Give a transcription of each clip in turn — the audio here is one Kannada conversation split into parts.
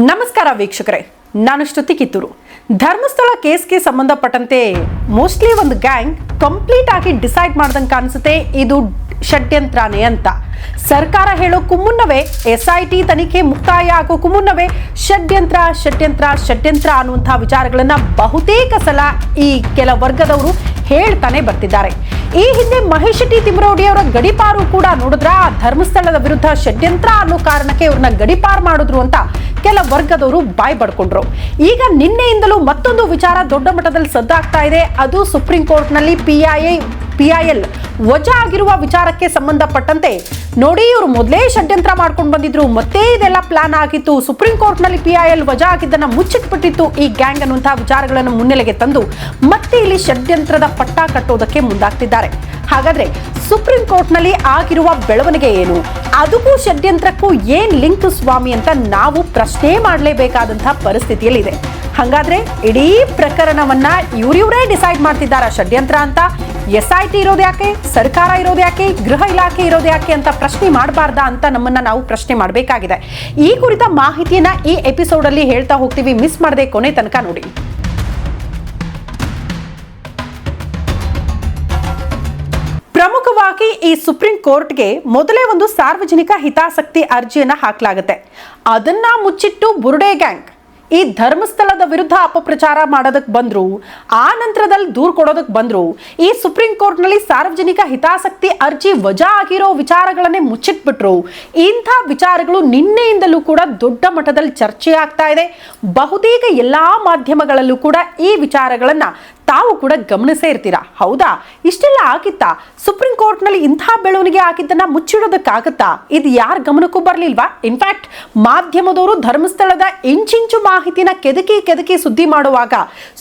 ನಮಸ್ಕಾರ ವೀಕ್ಷಕರೇ, ನಾನು ಶ್ರುತಿ ಕಿತ್ತೂರು. ಧರ್ಮಸ್ಥಳ ಕೇಸ್ಗೆ ಸಂಬಂಧಪಟ್ಟಂತೆ ಮೋಸ್ಟ್ಲಿ ಒಂದು ಗ್ಯಾಂಗ್ ಕಂಪ್ಲೀಟ್ ಆಗಿ ಡಿಸೈಡ್ ಮಾಡ್ದಂಗೆ ಕಾಣಿಸುತ್ತೆ, ಇದು ಷಡ್ಯಂತ್ರನೇ ಅಂತ. ಸರ್ಕಾರ ಹೇಳೋಕ್ಕೂ ಮುನ್ನವೇ ಎಸ್ ಐ ಟಿ ತನಿಖೆ ಮುಕ್ತಾಯ ಆಗೋಕ್ಕೂ ಮುನ್ನವೇ, ಷಡ್ಯಂತ್ರ ಷಡ್ಯಂತ್ರ ಷಡ್ಯಂತ್ರ ಅನ್ನುವಂಥ ವಿಚಾರಗಳನ್ನ ಬಹುತೇಕ ಸಲ ಈ ಕೆಲ ವರ್ಗದವರು ಹೇಳ್ತಾನೆ ಬರ್ತಿದ್ದಾರೆ. ಈ ಹಿಂದೆ ಮಹೇಶ್ ಶೆಟ್ಟಿ ತಿಮ್ರೋಡಿ ಅವರ ಗಡಿಪಾರು ಕೂಡ ನೋಡಿದ್ರ ಧರ್ಮಸ್ಥಳದ ವಿರುದ್ಧ ಷಡ್ಯಂತ್ರ ಅನ್ನೋ ಕಾರಣಕ್ಕೆ ಇವ್ರನ್ನ ಗಡಿಪಾರು ಮಾಡಿದ್ರು ಅಂತ ಕೆಲ ವರ್ಗದವರು ಬಾಯ್ ಪಡ್ಕೊಂಡ್ರು ಈಗ ನಿನ್ನೆಯಿಂದಲೂ ಮತ್ತೊಂದು ವಿಚಾರ ದೊಡ್ಡ ಮಟ್ಟದಲ್ಲಿ ಸದ್ದಾಗ್ತಾ ಇದೆ. ಅದು ಸುಪ್ರೀಂ ಕೋರ್ಟ್ನಲ್ಲಿ P I PIL P I ವಜಾ ಆಗಿರುವ ವಿಚಾರಕ್ಕೆ ಸಂಬಂಧಪಟ್ಟಂತೆ ನೋಡಿ ಇವರು ಮೊದಲೇ ಷಡ್ಯಂತ್ರ ಮಾಡ್ಕೊಂಡು ಬಂದಿದ್ರು, ಮತ್ತೆ ಇದೆಲ್ಲ ಪ್ಲಾನ್ ಆಗಿತ್ತು. ಸುಪ್ರೀಂ ಕೋರ್ಟ್ನಲ್ಲಿ ಪಿ ಐ ಎಲ್ ವಜಾ ಆಗಿದ್ದನ್ನು ಮುಚ್ಚಿಟ್ಬಿಟ್ಟಿತ್ತು ಈ ಗ್ಯಾಂಗ್ ಅನ್ನುವಂತಹ ವಿಚಾರಗಳನ್ನು ಮುನ್ನೆಲೆಗೆ ತಂದು ಮತ್ತೆ ಇಲ್ಲಿ ಷಡ್ಯಂತ್ರದ ಪಟ್ಟ ಕಟ್ಟೋದಕ್ಕೆ ಮುಂದಾಗ್ತಿದ್ದಾರೆ. ಹಾಗಾದ್ರೆ ಸುಪ್ರೀಂ ಕೋರ್ಟ್ನಲ್ಲಿ ಆಗಿರುವ ಬೆಳವಣಿಗೆ ಏನು? ಅದಕ್ಕೂ ಷಡ್ಯಂತ್ರಕ್ಕೂ ಏನ್ ಲಿಂಕ್ ಸ್ವಾಮಿ ಅಂತ ನಾವು ಪ್ರಶ್ನೆ ಮಾಡಲೇಬೇಕಾದಂತಹ ಪರಿಸ್ಥಿತಿಯಲ್ಲಿದೆ. ಹಾಗಾದ್ರೆ ಇಡೀ ಪ್ರಕರಣವನ್ನ ಇವ್ರಿವ್ರೇ ಡಿಸೈಡ್ ಮಾಡ್ತಿದ್ದಾರಾ ಷಡ್ಯಂತ್ರ ಅಂತ? ಎಸ್ ಐ ಟಿ ಇರೋದು ಯಾಕೆ? ಸರ್ಕಾರ ಇರೋದು ಯಾಕೆ? ಗೃಹ ಇಲಾಖೆ ಇರೋದು ಯಾಕೆ ಅಂತ ಪ್ರಶ್ನೆ ಮಾಡಬಾರ್ದಾ ಅಂತ ನಮ್ಮನ್ನ ನಾವು ಪ್ರಶ್ನೆ ಮಾಡಬೇಕಾಗಿದೆ. ಈ ಕುರಿತ ಮಾಹಿತಿಯನ್ನ ಈ ಎಪಿಸೋಡ್ ಅಲ್ಲಿ ಹೇಳ್ತಾ ಹೋಗ್ತೀವಿ. ಮಿಸ್ ಮಾಡದೆ ಕೊನೆ ತನಕ ನೋಡಿ. ಪ್ರಮುಖವಾಗಿ ಈ ಸುಪ್ರೀಂ ಕೋರ್ಟ್ಗೆ ಮೊದಲೇ ಒಂದು ಸಾರ್ವಜನಿಕ ಹಿತಾಸಕ್ತಿ ಅರ್ಜಿಯನ್ನ ಹಾಕಲಾಗುತ್ತೆ. ಅದನ್ನ ಮುಚ್ಚಿಟ್ಟು ಬುರುಡೆ ಗ್ಯಾಂಗ್ ಈ ಧರ್ಮಸ್ಥಳದ ವಿರುದ್ಧ ಅಪಪ್ರಚಾರ ಮಾಡೋದಕ್ಕೆ ಬಂದ್ರು, ಆ ನಂತರದಲ್ಲಿ ದೂರ್ ಕೊಡೋದಕ್ಕೆ ಬಂದ್ರು, ಈ ಸುಪ್ರೀಂ ಕೋರ್ಟ್ನಲ್ಲಿ ಸಾರ್ವಜನಿಕ ಹಿತಾಸಕ್ತಿ ಅರ್ಜಿ ವಜಾ ಆಗಿರೋ ವಿಚಾರಗಳನ್ನೇ ಮುಚ್ಚಿಟ್ಬಿಟ್ರು. ಇಂಥ ವಿಚಾರಗಳು ನಿನ್ನೆಯಿಂದಲೂ ಕೂಡ ದೊಡ್ಡ ಮಟ್ಟದಲ್ಲಿ ಚರ್ಚೆ ಆಗ್ತಾ ಇದೆ. ಬಹುತೇಕ ಎಲ್ಲಾ ಮಾಧ್ಯಮಗಳಲ್ಲೂ ಕೂಡ ಈ ವಿಚಾರಗಳನ್ನ ತಾವು ಕೂಡ ಗಮನಿಸೇ ಇರ್ತೀರಾ? ಹೌದಾ? ಇಷ್ಟೆಲ್ಲ ಆಗಿತ್ತಾ? ಸುಪ್ರೀಂ ಕೋರ್ಟ್ನಲ್ಲಿ ಇಂಥ ಬೆಳವಣಿಗೆ ಆಗಿದ್ದನ್ನ ಮುಚ್ಚಿಡೋದಕ್ಕಾಗತ್ತಾ? ಇದು ಯಾರ ಗಮನಕ್ಕೂ ಬರಲಿಲ್ವಾ? ಇನ್ಫ್ಯಾಕ್ಟ್ ಮಾಧ್ಯಮದವರು ಧರ್ಮಸ್ಥಳದ ಇಂಚಿಂಚು ಮಾಹಿತಿನ ಕೆದಕಿ ಕೆದಕಿ ಸುದ್ದಿ ಮಾಡುವಾಗ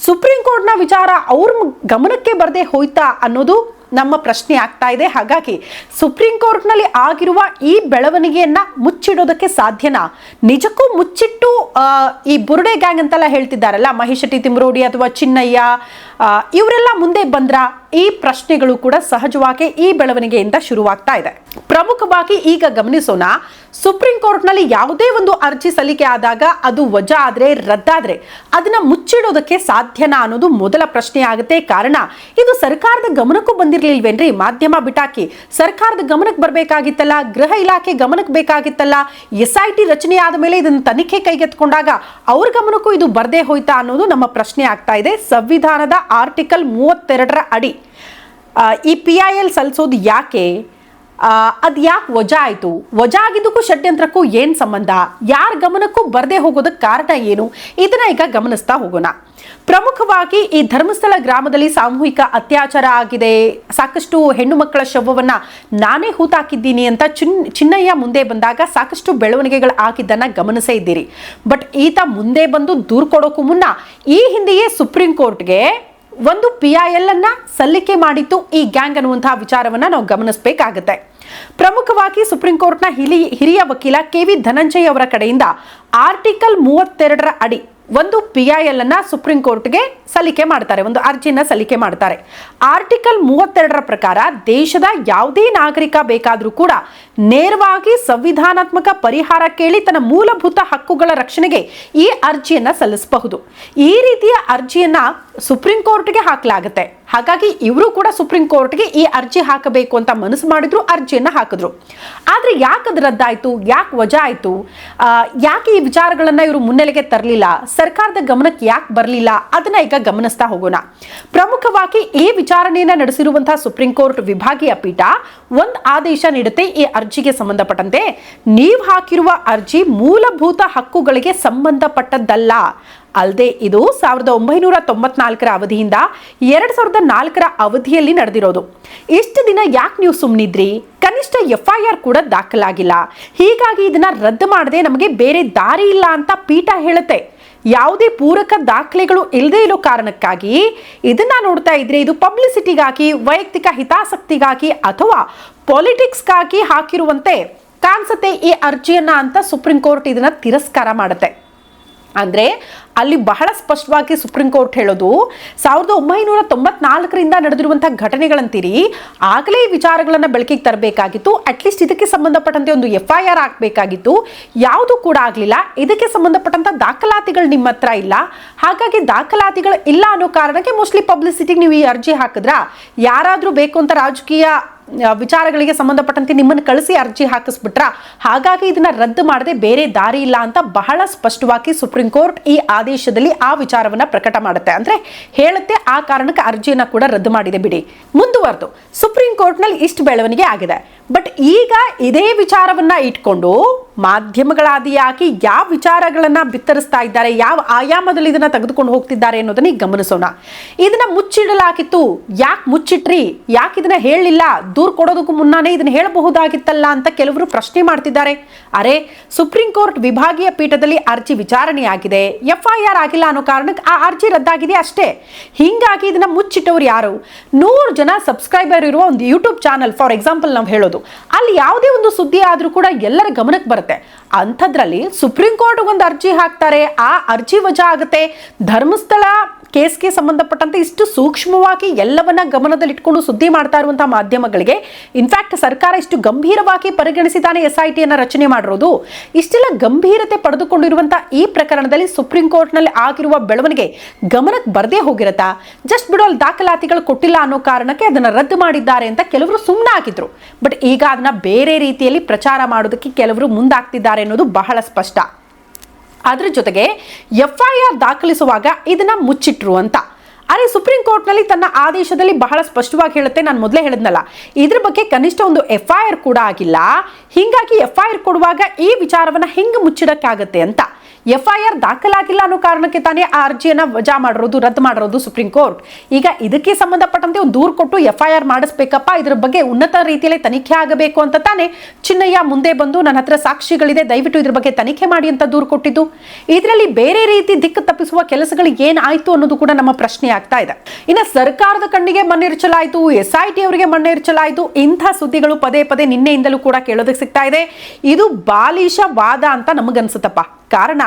ಸುಪ್ರೀಂ ಕೋರ್ಟ್ನ ವಿಚಾರ ಅವ್ರ ಗಮನಕ್ಕೆ ಬರದೆ ಹೋಯ್ತಾ ಅನ್ನೋದು ನಮ್ಮ ಪ್ರಶ್ನೆ ಆಗ್ತಾ ಇದೆ. ಹಾಗಾಗಿ ಸುಪ್ರೀಂ ಕೋರ್ಟ್ನಲ್ಲಿ ಆಗಿರುವ ಈ ಬೆಳವಣಿಗೆಯನ್ನ ಮುಚ್ಚಿಡೋದಕ್ಕೆ ಸಾಧ್ಯನಾ? ನಿಜಕ್ಕೂ ಮುಚ್ಚಿಟ್ಟು ಈ ಬುರುಡೆ ಗ್ಯಾಂಗ್ ಅಂತೆಲ್ಲ ಹೇಳ್ತಿದ್ದಾರಲ್ಲ ಮಹಿಷಟಿ ತಿಮ್ರೋಡಿ ಅಥವಾ ಚಿನ್ನಯ್ಯ ಇವರೆಲ್ಲ ಮುಂದೆ ಬಂದ್ರ? ಈ ಪ್ರಶ್ನೆಗಳು ಕೂಡ ಸಹಜವಾಗಿ ಈ ಬೆಳವಣಿಗೆಯಿಂದ ಶುರುವಾಗ್ತಾ ಇದೆ. ಪ್ರಮುಖವಾಗಿ ಈಗ ಗಮನಿಸೋಣ, ಸುಪ್ರೀಂ ಕೋರ್ಟ್ನಲ್ಲಿ ಯಾವುದೇ ಒಂದು ಅರ್ಜಿ ಸಲ್ಲಿಕೆ ಆದಾಗ ಅದು ವಜಾ ಆದ್ರೆ ರದ್ದಾದರೆ ಅದನ್ನ ಮುಚ್ಚಿಡೋದಕ್ಕೆ ಸಾಧ್ಯನಾ ಅನ್ನೋದು ಮೊದಲ ಪ್ರಶ್ನೆ ಆಗುತ್ತೆ. ಕಾರಣ, ಇದು ಸರ್ಕಾರದ ಗಮನಕ್ಕೂ ಬಂದಿರಲಿಲ್ವೇನ್ರಿ? ಮಾಧ್ಯಮ ಬಿಟಾಕಿ. ಸರ್ಕಾರದ ಗಮನಕ್ಕೆ ಬರಬೇಕಾಗಿತ್ತಲ್ಲ, ಗೃಹ ಇಲಾಖೆ ಗಮನಕ್ಕೆ ಬೇಕಾಗಿತ್ತಲ್ಲ ಎಸ್ ಐ ಟಿ ರಚನೆ ಆದ ಮೇಲೆ ಇದನ್ನು ತನಿಖೆ ಕೈಗೆತ್ತಿಕೊಂಡಾಗ ಅವ್ರ ಗಮನಕ್ಕೂ ಇದು ಬರದೇ ಹೋಯ್ತಾ ಅನ್ನೋದು ನಮ್ಮ ಪ್ರಶ್ನೆ ಆಗ್ತಾ ಇದೆ. ಸಂವಿಧಾನದ ಆರ್ಟಿಕಲ್ ಮೂವತ್ತೆರಡರ ಅಡಿ ಈ ಪಿ ಐ ಎಲ್ ಸಲ್ಲಿಸೋದು ಯಾಕೆ? ಅದು ಯಾಕೆ ವಜಾ ಆಯಿತು? ವಜಾ ಆಗಿದ್ದಕ್ಕೂ ಷಡ್ಯಂತ್ರಕ್ಕೂ ಏನು ಸಂಬಂಧ? ಯಾರ ಗಮನಕ್ಕೂ ಬರದೇ ಹೋಗೋದಕ್ಕೆ ಕಾರಣ ಏನು? ಇದನ್ನ ಈಗ ಗಮನಿಸ್ತಾ ಹೋಗೋಣ. ಪ್ರಮುಖವಾಗಿ ಈ ಧರ್ಮಸ್ಥಳ ಗ್ರಾಮದಲ್ಲಿ ಸಾಮೂಹಿಕ ಅತ್ಯಾಚಾರ ಆಗಿದೆ. ಸಾಕಷ್ಟು ಹೆಣ್ಣು ಮಕ್ಕಳ ಶವವನ್ನ ನಾನೇ ಹೂತಾಕಿದ್ದೀನಿ ಅಂತ ಚಿನ್, ಚಿನ್ನಯ್ಯ ಮುಂದೆ ಬಂದಾಗ ಸಾಕಷ್ಟು ಬೆಳವಣಿಗೆಗಳು ಆಗಿದ್ದನ್ನ ಗಮನಿಸೇ ಇದ್ದೀರಿ. ಬಟ್ ಈತ ಮುಂದೆ ಬಂದು ದೂರು ಕೊಡೋಕ್ಕೂ ಮುನ್ನ ಈ ಹಿಂದೆಯೇ ಸುಪ್ರೀಂ ಕೋರ್ಟ್ಗೆ ಒಂದು ಪಿ ಐ ಎಲ್ ಅನ್ನ ಸಲ್ಲಿಕೆ ಮಾಡಿತ್ತು ಈ ಗ್ಯಾಂಗ್ ಅನ್ನುವಂತಹ ವಿಚಾರವನ್ನ ನಾವು ಗಮನಿಸಬೇಕಾಗುತ್ತೆ. ಪ್ರಮುಖವಾಗಿ ಸುಪ್ರೀಂ ಕೋರ್ಟ್ನ ಹಿರಿಯ ವಕೀಲ ಕೆ ವಿ ಧನಂಜಯ್ ಅವರ ಕಡೆಯಿಂದ ಆರ್ಟಿಕಲ್ ಮೂವತ್ತೆರಡರ ಅಡಿ ಒಂದು ಪಿ ಐ ಎಲ್ ಅನ್ನು ಸುಪ್ರೀಂ ಕೋರ್ಟ್ಗೆ ಸಲ್ಲಿಕೆ ಮಾಡ್ತಾರೆ, ಒಂದು ಅರ್ಜಿನ ಸಲ್ಲಿಕೆ ಮಾಡ್ತಾರೆ. ಆರ್ಟಿಕಲ್ ಮೂವತ್ತೆರಡರ ಪ್ರಕಾರ ದೇಶದ ಯಾವುದೇ ನಾಗರಿಕ ಬೇಕಾದರೂ ಕೂಡ ನೇರವಾಗಿ ಸಂವಿಧಾನಾತ್ಮಕ ಪರಿಹಾರ ಕೇಳಿ ತನ್ನ ಮೂಲಭೂತ ಹಕ್ಕುಗಳ ರಕ್ಷಣೆಗೆ ಈ ಅರ್ಜಿಯನ್ನು ಸಲ್ಲಿಸಬಹುದು. ಈ ರೀತಿಯ ಅರ್ಜಿಯನ್ನು ಸುಪ್ರೀಂ ಕೋರ್ಟ್ಗೆ ಹಾಕಲಾಗುತ್ತೆ. ಹಾಗಾಗಿ ಇವರು ಕೂಡ ಸುಪ್ರೀಂ ಕೋರ್ಟ್ಗೆ ಈ ಅರ್ಜಿ ಹಾಕಬೇಕು ಅಂತ ಮನಸ್ಸು ಮಾಡಿದ್ರು, ಅರ್ಜಿಯನ್ನ ಹಾಕಿದ್ರು. ಆದ್ರೆ ಯಾಕೆ ಅದು ರದ್ದಾಯ್ತು? ಯಾಕೆ ವಜಾ ಆಯ್ತು? ಯಾಕೆ ಈ ವಿಚಾರಗಳನ್ನ ಇವರು ಮುನ್ನೆಲೆಗೆ ತರಲಿಲ್ಲ? ಸರ್ಕಾರದ ಗಮನಕ್ಕೆ ಯಾಕೆ ಬರಲಿಲ್ಲ? ಅದನ್ನ ಈಗ ಗಮನಿಸ್ತಾ ಹೋಗೋಣ. ಪ್ರಮುಖವಾಗಿ ಈ ವಿಚಾರಣೆಯನ್ನ ನಡೆಸಿರುವಂತಹ ಸುಪ್ರೀಂ ಕೋರ್ಟ್ ವಿಭಾಗೀಯ ಪೀಠ ಒಂದು ಆದೇಶ ನೀಡುತ್ತೆ ಈ ಅರ್ಜಿಗೆ ಸಂಬಂಧಪಟ್ಟಂತೆ. ನೀವು ಹಾಕಿರುವ ಅರ್ಜಿ ಮೂಲಭೂತ ಹಕ್ಕುಗಳಿಗೆ ಸಂಬಂಧಪಟ್ಟದ್ದಲ್ಲ. ಅಲ್ಲದೆ ಇದು ಸಾವಿರದ ಒಂಬೈನೂರ ತೊಂಬತ್ನಾಲ್ಕರ ಅವಧಿಯಿಂದ ಎರಡು ಸಾವಿರದ ನಾಲ್ಕರ ಅವಧಿಯಲ್ಲಿ ನಡೆದಿರೋದು. ಇಷ್ಟು ದಿನ ಯಾಕೆ ನೀವು ಸುಮ್ಮನಿದ್ರಿ ಕನಿಷ್ಠ ಎಫ್ ಐ ಆರ್ ಕೂಡ ದಾಖಲಾಗಿಲ್ಲ. ಹೀಗಾಗಿ ಇದನ್ನ ರದ್ದು ಮಾಡದೆ ನಮಗೆ ಬೇರೆ ದಾರಿ ಇಲ್ಲ ಅಂತ ಪೀಠ ಹೇಳುತ್ತೆ. ಯಾವುದೇ ಪೂರಕ ದಾಖಲೆಗಳು ಇಲ್ಲದೆ ಇರೋ ಕಾರಣಕ್ಕಾಗಿ ಇದನ್ನ ನೋಡ್ತಾ ಇದ್ರೆ ಇದು ಪಬ್ಲಿಸಿಟಿಗಾಗಿ, ವೈಯಕ್ತಿಕ ಹಿತಾಸಕ್ತಿಗಾಗಿ ಅಥವಾ ಪಾಲಿಟಿಕ್ಸ್ಗಾಗಿ ಹಾಕಿರುವಂತೆ ಕಾಣಿಸುತ್ತೆ ಈ ಅರ್ಜಿಯನ್ನ ಅಂತ ಸುಪ್ರೀಂ ಕೋರ್ಟ್ ಇದನ್ನ ತಿರಸ್ಕಾರ ಮಾಡುತ್ತೆ. ಅಂದ್ರೆ ಅಲ್ಲಿ ಬಹಳ ಸ್ಪಷ್ಟವಾಗಿ ಸುಪ್ರೀಂ ಕೋರ್ಟ್ ಹೇಳೋದು, ಸಾವಿರದ ಒಂಬೈನೂರ ತೊಂಬತ್ನಾಲ್ಕರಿಂದ ನಡೆದಿರುವಂತಹ ಘಟನೆಗಳಂತೀರಿ, ಆಗಲೇ ಈ ವಿಚಾರಗಳನ್ನು ಬೆಳಕಿಗೆ ತರಬೇಕಾಗಿತ್ತು ಅಟ್ಲೀಸ್ಟ್ ಇದಕ್ಕೆ ಸಂಬಂಧಪಟ್ಟಂತೆ ಒಂದು ಎಫ್ ಐ ಆರ್ ಹಾಕಬೇಕಾಗಿತ್ತು ಯಾವುದು ಕೂಡ ಆಗಲಿಲ್ಲ, ಇದಕ್ಕೆ ಸಂಬಂಧಪಟ್ಟಂತ ದಾಖಲಾತಿಗಳು ನಿಮ್ಮ ಹತ್ರ ಇಲ್ಲ, ಹಾಗಾಗಿ ದಾಖಲಾತಿಗಳು ಇಲ್ಲ ಅನ್ನೋ ಕಾರಣಕ್ಕೆ ಮೋಸ್ಟ್ಲಿ ಪಬ್ಲಿಸಿಟಿಗೆ ನೀವು ಈ ಅರ್ಜಿ ಹಾಕಿದ್ರಾ? ಯಾರಾದರೂ ಬೇಕು ಅಂತ ರಾಜಕೀಯ ವಿಚಾರಗಳಿಗೆ ಸಂಬಂಧಪಟ್ಟಂತೆ ನಿಮ್ಮನ್ನು ಕಳಿಸಿ ಅರ್ಜಿ ಹಾಕಿಸ್ಬಿಟ್ರ? ಹಾಗಾಗಿ ಇದನ್ನ ರದ್ದು ಮಾಡದೆ ಬೇರೆ ದಾರಿ ಇಲ್ಲ ಅಂತ ಬಹಳ ಸ್ಪಷ್ಟವಾಗಿ ಸುಪ್ರೀಂ ಕೋರ್ಟ್ ಈ ಆದೇಶದಲ್ಲಿ ಆ ವಿಚಾರವನ್ನ ಪ್ರಕಟ ಮಾಡುತ್ತೆ. ಅಂದ್ರೆ ಹೇಳುತ್ತೆ, ಆ ಕಾರಣಕ್ಕೆ ಅರ್ಜಿಯನ್ನ ಕೂಡ ರದ್ದು ಮಾಡಿದೆ ಬಿಡಿ. ಮುಂದುವರೆದು. ಸುಪ್ರೀಂ ಕೋರ್ಟ್ನಲ್ಲಿ ಇಷ್ಟು ಬೆಳವಣಿಗೆ ಆಗಿದೆ. ಬಟ್ ಈಗ ಇದೇ ವಿಚಾರವನ್ನ ಇಟ್ಕೊಂಡು ಮಾಧ್ಯಮಗಳಾದಿಯಾಗಿ ಯಾವ ವಿಚಾರಗಳನ್ನ ಬಿತ್ತರಿಸ್ತಾ ಇದ್ದಾರೆ, ಯಾವ ಆಯಾಮದಲ್ಲಿ ಇದನ್ನ ತೆಗೆದುಕೊಂಡು ಹೋಗ್ತಿದ್ದಾರೆ ಅನ್ನೋದನ್ನ ಈಗ ಗಮನಿಸೋಣ. ಇದನ್ನ ಮುಚ್ಚಿಡಲಾಗಿತ್ತು. ಯಾಕೆ ಮುಚ್ಚಿಟ್ರಿ? ಯಾಕೆ ಇದನ್ನ ಹೇಳಲಿಲ್ಲ ದೂರ್ ಕೊಡೋದಕ್ಕೂ ಮುನ್ನಾನೇ ಇದನ್ನ ಹೇಳಬಹುದಾಗಿತ್ತಲ್ಲ ಅಂತ ಕೆಲವರು ಪ್ರಶ್ನೆ ಮಾಡ್ತಿದ್ದಾರೆ. ಅರೆ ಸುಪ್ರೀಂ ಕೋರ್ಟ್ ವಿಭಾಗೀಯ ಪೀಠದಲ್ಲಿ ಅರ್ಜಿ ವಿಚಾರಣೆಯಾಗಿದೆ ಎಫ್ ಐ ಆರ್ ಆಗಿಲ್ಲ ಅನ್ನೋ ಕಾರಣಕ್ಕೆ ಆ ಅರ್ಜಿ ರದ್ದಾಗಿದೆ ಅಷ್ಟೇ. ಹಿಂಗಾಗಿ ಇದನ್ನ ಮುಚ್ಚಿಟ್ಟವ್ರು ಯಾರು? ನೂರು ಜನ ಸಬ್ಸ್ಕ್ರೈಬರ್ ಇರುವ ಒಂದು ಯೂಟ್ಯೂಬ್ ಚಾನಲ್ ಫಾರ್ ಎಕ್ಸಾಂಪಲ್ ನಾವು ಹೇಳೋದು. ಅಲ್ಲಿ ಯಾವುದೇ ಒಂದು ಸುದ್ದಿ ಆದರೂ ಕೂಡ ಎಲ್ಲರ ಗಮನಕ್ಕೆ ಬರುತ್ತೆ. ಅಂಥದ್ರಲ್ಲಿ ಸುಪ್ರೀಂ ಕೋರ್ಟ್ಗೆ ಒಂದು ಅರ್ಜಿ ಹಾಕ್ತಾರೆ. ಆ ಅರ್ಜಿ ವಜಾ ಆಗುತ್ತೆ. ಧರ್ಮಸ್ಥಳ ಕೇಸ್ಗೆ ಸಂಬಂಧಪಟ್ಟಂತೆ ಇಷ್ಟು ಸೂಕ್ಷ್ಮವಾಗಿ ಎಲ್ಲವನ್ನ ಗಮನದಲ್ಲಿಟ್ಕೊಂಡು ಸುದ್ದಿ ಮಾಡ್ತಾ ಇರುವಂತಹ ಮಾಧ್ಯಮಗಳಿಗೆ ಇನ್ಫ್ಯಾಕ್ಟ್ ಸರ್ಕಾರ ಇಷ್ಟು ಗಂಭೀರವಾಗಿ ಪರಿಗಣಿಸಿದಾನೆ ಎಸ್ ಐ ಟಿಯನ್ನು ರಚನೆ ಮಾಡಿರೋದು. ಇಷ್ಟೆಲ್ಲ ಗಂಭೀರತೆ ಪಡೆದುಕೊಂಡಿರುವಂತಹ ಈ ಪ್ರಕರಣದಲ್ಲಿ ಸುಪ್ರೀಂ ಕೋರ್ಟ್ನಲ್ಲಿ ಆಗಿರುವ ಬೆಳವಣಿಗೆ ಗಮನಕ್ಕೆ ಬರದೇ ಹೋಗಿರತ್ತಾ? ಜಸ್ಟ್ ಬಿಡೋ, ಅಲ್ಲಿ ದಾಖಲಾತಿಗಳು ಕೊಟ್ಟಿಲ್ಲ ಅನ್ನೋ ಕಾರಣಕ್ಕೆ ಅದನ್ನ ರದ್ದು ಮಾಡಿದ್ದಾರೆ ಅಂತ ಕೆಲವರು ಸುಮ್ಮನೆ ಆಗಿದ್ರು. ಬಟ್ ಈಗ ಅದನ್ನ ಬೇರೆ ರೀತಿಯಲ್ಲಿ ಪ್ರಚಾರ ಮಾಡೋದಕ್ಕೆ ಕೆಲವರು ಮುಂದಾಗ್ತಿದ್ದಾರೆ ಅನ್ನೋದು ಬಹಳ ಸ್ಪಷ್ಟ. ಅದ್ರ ಜೊತೆಗೆ ಎಫ್ ಐ ಆರ್ ದಾಖಲಿಸುವಾಗ ಇದನ್ನ ಮುಚ್ಚಿಟ್ರು ಅಂತ. ಆದರೆ ಸುಪ್ರೀಂ ಕೋರ್ಟ್ನಲ್ಲಿ ತನ್ನ ಆದೇಶದಲ್ಲಿ ಬಹಳ ಸ್ಪಷ್ಟವಾಗಿ ಹೇಳುತ್ತೆ, ನಾನು ಮೊದಲೇ ಹೇಳಿದ್ನಲ್ಲ. ಇದ್ರ ಬಗ್ಗೆ ಕನಿಷ್ಠ ಒಂದು ಎಫ್ ಐ ಆರ್ ಕೂಡ ಆಗಿಲ್ಲ. ಹಿಂಗಾಗಿ ಎಫ್ ಐ ಆರ್ ಕೊಡುವಾಗ ಈ ವಿಚಾರವನ್ನ ಹೆಂಗೆ ಮುಚ್ಚಿಡಕ್ಕಾಗತ್ತೆ ಅಂತ. ಎಫ್ ಐ ಆರ್ ದಾಖಲಾಗಿಲ್ಲ ಅನ್ನೋ ಕಾರಣಕ್ಕೆ ತಾನೇ ಆ ಅರ್ಜಿಯನ್ನು ವಜಾ ಮಾಡಿರೋದು, ರದ್ದು ಮಾಡಿರೋದು ಸುಪ್ರೀಂ ಕೋರ್ಟ್ ಈಗ ಇದಕ್ಕೆ ಸಂಬಂಧಪಟ್ಟಂತೆ ಒಂದು ದೂರು ಕೊಟ್ಟು ಎಫ್ಐಆರ್ ಮಾಡಿಸ್ಬೇಕಪ್ಪ, ಇದ್ರ ಬಗ್ಗೆ ಉನ್ನತ ರೀತಿಯಲ್ಲಿ ತನಿಖೆ ಆಗಬೇಕು ಅಂತ ತಾನೇ ಚಿನ್ನಯ್ಯ ಮುಂದೆ ಬಂದು ನನ್ನ ಹತ್ರ ಸಾಕ್ಷಿಗಳಿದೆ, ದಯವಿಟ್ಟು ಇದ್ರ ಬಗ್ಗೆ ತನಿಖೆ ಮಾಡಿ ಅಂತ ದೂರು ಕೊಟ್ಟಿದ್ದು. ಇದರಲ್ಲಿ ಬೇರೆ ರೀತಿ ದಿಕ್ಕು ತಪ್ಪಿಸುವ ಕೆಲಸಗಳು ಏನಾಯ್ತು ಅನ್ನೋದು ಕೂಡ ನಮ್ಮ ಪ್ರಶ್ನೆ ಆಗ್ತಾ ಇದೆ. ಇನ್ನು ಸರ್ಕಾರದ ಕಣ್ಣಿಗೆ ಮಣ್ಣೆರಚಲಾಯಿತು ಎಸ್ ಐ ಟಿ ಅವರಿಗೆ ಮಣ್ಣೆರಚಲಾಯಿತು, ಇಂಥ ಸುದ್ದಿಗಳು ಪದೇ ಪದೇ ನಿನ್ನೆಯಿಂದಲೂ ಕೂಡ ಕೇಳೋದಕ್ಕೆ ಸಿಗ್ತಾ ಇದೆ. ಇದು ಬಾಲಿಶ ವಾದ ಅಂತ ನಮಗನ್ಸುತ್ತಪ್ಪ. ಕಾರಣ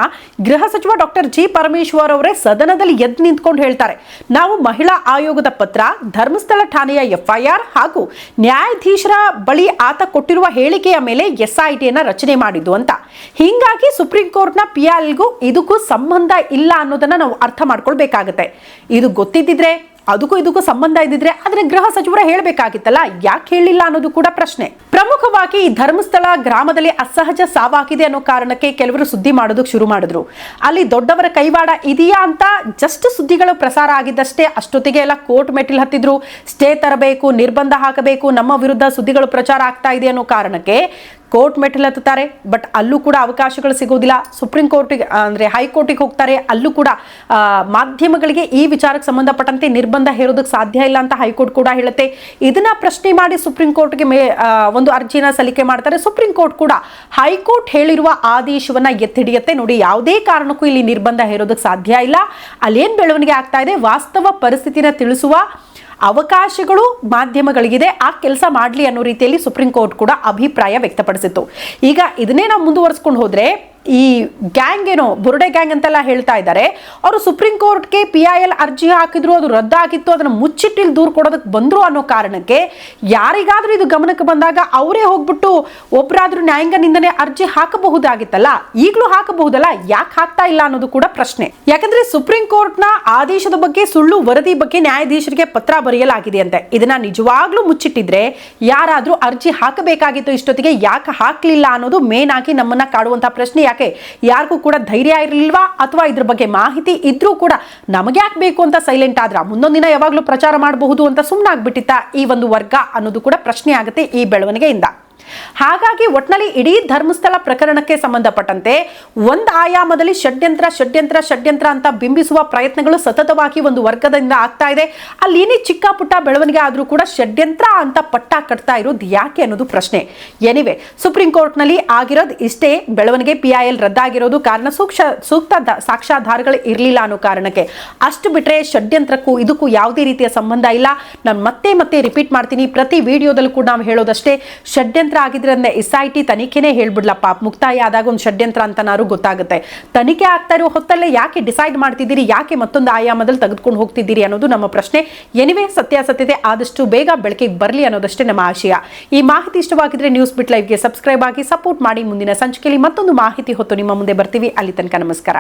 ಗೃಹ ಸಚಿವ ಡಾಕ್ಟರ್ ಜಿ ಪರಮೇಶ್ವರ್ ಅವರೇ ಸದನದಲ್ಲಿ ಎದ್ದು ನಿಂತ್ಕೊಂಡು ಹೇಳ್ತಾರೆ. ನಾವು ಮಹಿಳಾ ಆಯೋಗದ ಪತ್ರ, ಧರ್ಮಸ್ಥಳ ಠಾಣೆಯ ಎಫ್ಐಆರ್ ಹಾಗೂ ನ್ಯಾಯಾಧೀಶರ ಬಳಿ ಆತ ಕೊಟ್ಟಿರುವ ಹೇಳಿಕೆಯ ಮೇಲೆ ಎಸ್ಐಟಿಯನ್ನ ರಚನೆ ಮಾಡಿದ್ದು ಅಂತ. ಹಿಂಗಾಗಿ ಸುಪ್ರೀಂ ಕೋರ್ಟ್ನ ಪಿ ಗೂ ಇದಕ್ಕೂ ಸಂಬಂಧ ಇಲ್ಲ ಅನ್ನೋದನ್ನ ನಾವು ಅರ್ಥ ಮಾಡ್ಕೊಳ್ಬೇಕಾಗತ್ತೆ. ಇದು ಗೊತ್ತಿದ್ದಿದ್ರೆ ಅದಕ್ಕೂ ಇದಕ್ಕೂ ಸಂಬಂಧ ಇದ್ದಿದ್ರೆ ಅದನ್ನ ಗೃಹ ಸಚಿವರ ಹೇಳಬೇಕಾಗಿತ್ತಲ್ಲ, ಯಾಕೆ ಹೇಳಿಲ್ಲ ಅನ್ನೋದು ಕೂಡ ಪ್ರಶ್ನೆ. ಪ್ರಮುಖವಾಗಿ ಈ ಧರ್ಮಸ್ಥಳ ಗ್ರಾಮದಲ್ಲಿ ಅಸಹಜ ಸಾವಾಗಿದೆ ಅನ್ನೋ ಕಾರಣಕ್ಕೆ ಕೆಲವರು ಸುದ್ದಿ ಮಾಡೋದಕ್ಕೆ ಶುರು ಮಾಡಿದ್ರು. ಅಲ್ಲಿ ದೊಡ್ಡವರ ಕೈವಾಡ ಇದೆಯಾ ಅಂತ ಜಸ್ಟ್ ಸುದ್ದಿಗಳು ಪ್ರಸಾರ ಆಗಿದ್ದಷ್ಟೇ. ಅಷ್ಟೊತ್ತಿಗೆ ಎಲ್ಲ ಕೋರ್ಟ್ ಮೆಟ್ಟಿಲು ಹತ್ತಿದ್ರು. ಸ್ಟೇ ತರಬೇಕು, ನಿರ್ಬಂಧ ಹಾಕಬೇಕು, ನಮ್ಮ ವಿರುದ್ಧ ಸುದ್ದಿಗಳು ಪ್ರಚಾರ ಆಗ್ತಾ ಇದೆ ಅನ್ನೋ ಕಾರಣಕ್ಕೆ ಕೋರ್ಟ್ ಮೆಟ್ಟಿಲು ಹತ್ತುತ್ತಾರೆ. ಬಟ್ ಅಲ್ಲೂ ಕೂಡ ಅವಕಾಶಗಳು ಸಿಗೋದಿಲ್ಲ ಸುಪ್ರೀಂ ಕೋರ್ಟಿಗೆ ಅಂದರೆ ಹೈಕೋರ್ಟಿಗೆ ಹೋಗ್ತಾರೆ. ಅಲ್ಲೂ ಕೂಡ ಮಾಧ್ಯಮಗಳಿಗೆ ಈ ವಿಚಾರಕ್ಕೆ ಸಂಬಂಧಪಟ್ಟಂತೆ ನಿರ್ಬಂಧ ಹೇರೋದಕ್ಕೆ ಸಾಧ್ಯ ಇಲ್ಲ ಅಂತ ಹೈಕೋರ್ಟ್ ಕೂಡ ಹೇಳುತ್ತೆ. ಇದನ್ನ ಪ್ರಶ್ನೆ ಮಾಡಿ ಸುಪ್ರೀಂ ಕೋರ್ಟ್ಗೆ ಮೇ ಒಂದು ಅರ್ಜಿನ ಸಲ್ಲಿಕೆ ಮಾಡ್ತಾರೆ. ಸುಪ್ರೀಂ ಕೋರ್ಟ್ ಕೂಡ ಹೈಕೋರ್ಟ್ ಹೇಳಿರುವ ಆದೇಶವನ್ನ ಎತ್ತಿಡಿಯುತ್ತೆ ನೋಡಿ, ಯಾವುದೇ ಕಾರಣಕ್ಕೂ ಇಲ್ಲಿ ನಿರ್ಬಂಧ ಹೇರೋದಕ್ಕೆ ಸಾಧ್ಯ ಇಲ್ಲ. ಅಲ್ಲೇನು ಬೆಳವಣಿಗೆ ಆಗ್ತಾ ಇದೆ? ವಾಸ್ತವ ಪರಿಸ್ಥಿತಿನ ತಿಳಿಸುವ ಅವಕಾಶಗಳು ಮಾಧ್ಯಮಗಳಿಗಿದೆ. ಆ ಕೆಲಸ ಮಾಡಲಿ ಅನ್ನೋ ರೀತಿಯಲ್ಲಿ ಸುಪ್ರೀಂ ಕೋರ್ಟ್ ಕೂಡ ಅಭಿಪ್ರಾಯ ವ್ಯಕ್ತಪಡಿಸಿತ್ತು. ಈಗ ಇದನ್ನೇ ನಾವು ಮುಂದುವರಿಸ್ಕೊಂಡು ಹೋದ್ರೆ ಈ ಗ್ಯಾಂಗ್ ಏನೋ, ಬುರುಡೆ ಗ್ಯಾಂಗ್ ಅಂತೆಲ್ಲ ಹೇಳ್ತಾ ಇದ್ದಾರೆ. ಅವರು ಸುಪ್ರೀಂ ಕೋರ್ಟ್ಗೆ ಪಿ ಐ ಎಲ್ ಅರ್ಜಿ ಹಾಕಿದ್ರು, ಅದು ರದ್ದಾಗಿತ್ತು, ಅದನ್ನು ಮುಚ್ಚಿಟ್ಟಿಲ್ ದೂರು ಕೊಡೋದಕ್ಕೆ ಬಂದ್ರು ಅನ್ನೋ ಕಾರಣಕ್ಕೆ ಯಾರಿಗಾದರೂ ಇದು ಗಮನಕ್ಕೆ ಬಂದಾಗ ಅವರೇ ಹೋಗ್ಬಿಟ್ಟು ಒಬ್ಬರಾದ್ರೂ ನ್ಯಾಯಾಂಗ ನಿಂದನೆ ಅರ್ಜಿ ಹಾಕಬಹುದಾಗಿತ್ತಲ್ಲ? ಈಗಲೂ ಹಾಕಬಹುದಲ್ಲ? ಯಾಕೆ ಹಾಕ್ತಾ ಇಲ್ಲ ಅನ್ನೋದು ಕೂಡ ಪ್ರಶ್ನೆ. ಯಾಕಂದ್ರೆ ಸುಪ್ರೀಂ ಕೋರ್ಟ್ನ ಆದೇಶದ ಬಗ್ಗೆ, ಸುಳ್ಳು ವರದಿ ಬಗ್ಗೆ ನ್ಯಾಯಾಧೀಶರಿಗೆ ಪತ್ರ ಬರೆಯಲಾಗಿದೆ ಅಂತೆ ಇದನ್ನ ನಿಜವಾಗ್ಲೂ ಮುಚ್ಚಿಟ್ಟಿದ್ರೆ ಯಾರಾದರೂ ಅರ್ಜಿ ಹಾಕಬೇಕಾಗಿತ್ತು ಇಷ್ಟೊತ್ತಿಗೆ, ಯಾಕೆ ಹಾಕ್ಲಿಲ್ಲ ಅನ್ನೋದು ಮೇನ್ ಆಗಿ ನಮ್ಮನ್ನ ಕಾಡುವಂತಹ ಪ್ರಶ್ನೆ. ಯಾಕೆ? ಯಾರಿಗೂ ಕೂಡ ಧೈರ್ಯ ಇರಲಿಲ್ವಾ? ಅಥವಾ ಇದ್ರ ಬಗ್ಗೆ ಮಾಹಿತಿ ಇದ್ರೂ ಕೂಡ ನಮಗೆ ಯಾಕೆ ಬೇಕು ಅಂತ ಸೈಲೆಂಟ್ ಆದ್ರ? ಮುಂದೊಂದು ದಿನ ಯಾವಾಗಲೂ ಪ್ರಚಾರ ಮಾಡಬಹುದು ಅಂತ ಸುಮ್ಮನಾಗ್ಬಿಟ್ಟಿತ್ತ ಈ ಒಂದು ವರ್ಗ ಅನ್ನೋದು ಕೂಡ ಪ್ರಶ್ನೆ ಆಗುತ್ತೆ ಈ ಬೆಳವಣಿಗೆಯಿಂದ. ಹಾಗಾಗಿ ಒಟ್ನಲ್ಲಿ ಇಡೀ ಧರ್ಮಸ್ಥಳ ಪ್ರಕರಣಕ್ಕೆ ಸಂಬಂಧಪಟ್ಟಂತೆ ಒಂದು ಆಯಾಮದಲ್ಲಿ ಷಡ್ಯಂತ್ರ ಷಡ್ಯಂತ್ರ ಷಡ್ಯಂತ್ರ ಅಂತ ಬಿಂಬಿಸುವ ಪ್ರಯತ್ನಗಳು ಸತತವಾಗಿ ಒಂದು ವರ್ಗದಿಂದ ಆಗ್ತಾ ಇದೆ. ಅಲ್ಲಿ ಏನೇ ಚಿಕ್ಕ ಪುಟ್ಟ ಬೆಳವಣಿಗೆ ಆದರೂ ಕೂಡ ಷಡ್ಯಂತ್ರ ಅಂತ ಪಟ್ಟ ಕಟ್ತಾ ಇರೋದು ಯಾಕೆ ಅನ್ನೋದು ಪ್ರಶ್ನೆ. ಎನಿವೆ ಸುಪ್ರೀಂ ಕೋರ್ಟ್ನಲ್ಲಿ ಆಗಿರೋದು ಇಷ್ಟೇ ಬೆಳವಣಿಗೆ ಪಿ ಐ ಎಲ್ ರದ್ದಾಗಿರೋದು ಕಾರಣ ಸೂಕ್ಷ ಸೂಕ್ತ ಸಾಕ್ಷ್ಯಾಧಾರಗಳು ಇರಲಿಲ್ಲ ಅನ್ನೋ ಕಾರಣಕ್ಕೆ. ಅಷ್ಟು ಬಿಟ್ರೆ ಷಡ್ಯಂತ್ರಕ್ಕೂ ಇದಕ್ಕೂ ಯಾವುದೇ ರೀತಿಯ ಸಂಬಂಧ ಇಲ್ಲ. ನಾನು ಮತ್ತೆ ಮತ್ತೆ ರಿಪೀಟ್ ಮಾಡ್ತೀನಿ. ಪ್ರತಿ ವಿಡಿಯೋದಲ್ಲೂ ಕೂಡ ನಾವು ಹೇಳೋದಷ್ಟೇ, ಷಡ್ಯಂತ್ರ ಆಗಿದ್ರೆ ಅಂದ್ರೆ ಎಸ್ ಐ ಟಿ ತನಿಖೆನೇ ಹೇಳ್ಬಿಡ್ಲಪ್ಪ. ಮುಕ್ತಾಯ ಆದಾಗ ಒಂದು ಷಡ್ಯಂತ್ರ ಅಂತನಾರು ಗೊತ್ತಾಗುತ್ತೆ. ತನಿಖೆ ಆಗ್ತಾ ಇರೋ ಹೊತ್ತಲ್ಲೇ ಯಾಕೆ ಡಿಸೈಡ್ ಮಾಡ್ತಿದ್ದೀರಿ? ಯಾಕೆ ಮತ್ತೊಂದು ಆಯಾಮದಲ್ಲಿ ತೆಗೆದುಕೊಂಡು ಹೋಗ್ತಿದ್ದೀರಿ ಅನ್ನೋದು ನಮ್ಮ ಪ್ರಶ್ನೆ. ಎನಿವೆ ಸತ್ಯಾಸತ್ಯತೆ ಆದಷ್ಟು ಬೇಗ ಬೆಳಕಿಗೆ ಬರಲಿ ಅನ್ನೋದಷ್ಟೇ ನಮ್ಮ ಆಶಯ. ಈ ಮಾಹಿತಿ ಇಷ್ಟವಾಗಿದ್ರೆ ನ್ಯೂಸ್ ಬಿಟ್ ಲೈವ್ಗೆ ಸಬ್ಸ್ಕ್ರೈಬ್ ಆಗಿ ಸಪೋರ್ಟ್ ಮಾಡಿ. ಮುಂದಿನ ಸಂಚಿಕೆಯಲ್ಲಿ ಮತ್ತೊಂದು ಮಾಹಿತಿ ಹೊತ್ತು ನಿಮ್ಮ ಮುಂದೆ ಬರ್ತೀವಿ. ಅಲ್ಲಿ ತನಕ ನಮಸ್ಕಾರ.